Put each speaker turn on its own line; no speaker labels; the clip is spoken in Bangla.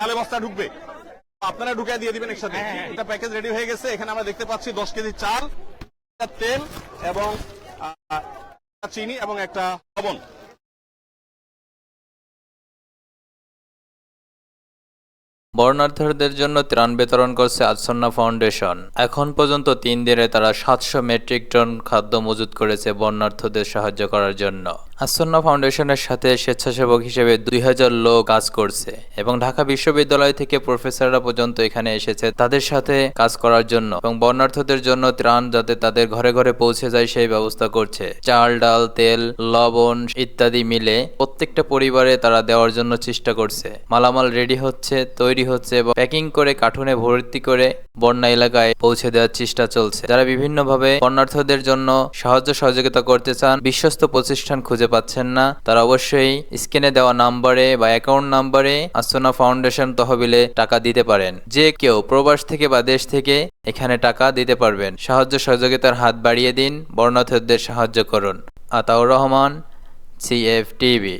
তাহলে বস্তা ঢুকবে। আপনারা ঢুকে দিয়ে দিবেন একসাথে। এটা প্যাকেজ রেডি হয়ে গেছে। এখানে আমরা দেখতে পাচ্ছি দশ কেজি চাল তেল এবং চিনি এবং একটা লবণ।
বর্ণার্থীদের জন্য ত্রাণ বিতরণ করছে আচ্ছন্না ফাউন্ডেশন। এখন পর্যন্ত তিন দিনে তারা সাতশো মেট্রিক টন খাদ্য মজুত করেছে বর্ণার্থীদের সাহায্য করার জন্য। আচ্ছন্না ফাউন্ডেশনের সাথে স্বেচ্ছাসেবক হিসেবে দুই হাজার লোক কাজ করছে এবং ঢাকা বিশ্ববিদ্যালয় থেকে প্রফেসররা পর্যন্ত এখানে এসেছে তাদের সাথে কাজ করার জন্য এবং বর্ণার্থীদের জন্য ত্রাণ যাতে তাদের ঘরে ঘরে পৌঁছে যায় সেই ব্যবস্থা করছে। চাল, ডাল, তেল, লবণ ইত্যাদি মিলে প্রত্যেকটা পরিবারে তারা দেওয়ার জন্য চেষ্টা করছে। মালামাল রেডি হচ্ছে, তৈরি হচ্ছে এবং প্যাকিং করে কার্টুনে ভর্তি করে বন্যা এলাকায় পৌঁছে দেওয়ার চেষ্টা চলছে। যারা বিভিন্নভাবে বন্যার্থদের জন্য সাহায্য সহযোগিতা করতে চান, বিশ্বস্ত প্রতিষ্ঠান খুঁজে পাচ্ছেন না। তারা অবশ্যই স্ক্রিনে দেওয়া নাম্বারে বা অ্যাকাউন্ট নাম্বারে আসনা ফাউন্ডেশন তহবিলে টাকা দিতে পারেন। যে কেউ প্রবাস থেকে বা দেশ থেকে এখানে টাকা দিতে পারবেন। সাহায্য সহযোগিতার হাত বাড়িয়ে দিন। বর্ণাথদের সাহায্য করুন। Ataur Rahman CF TV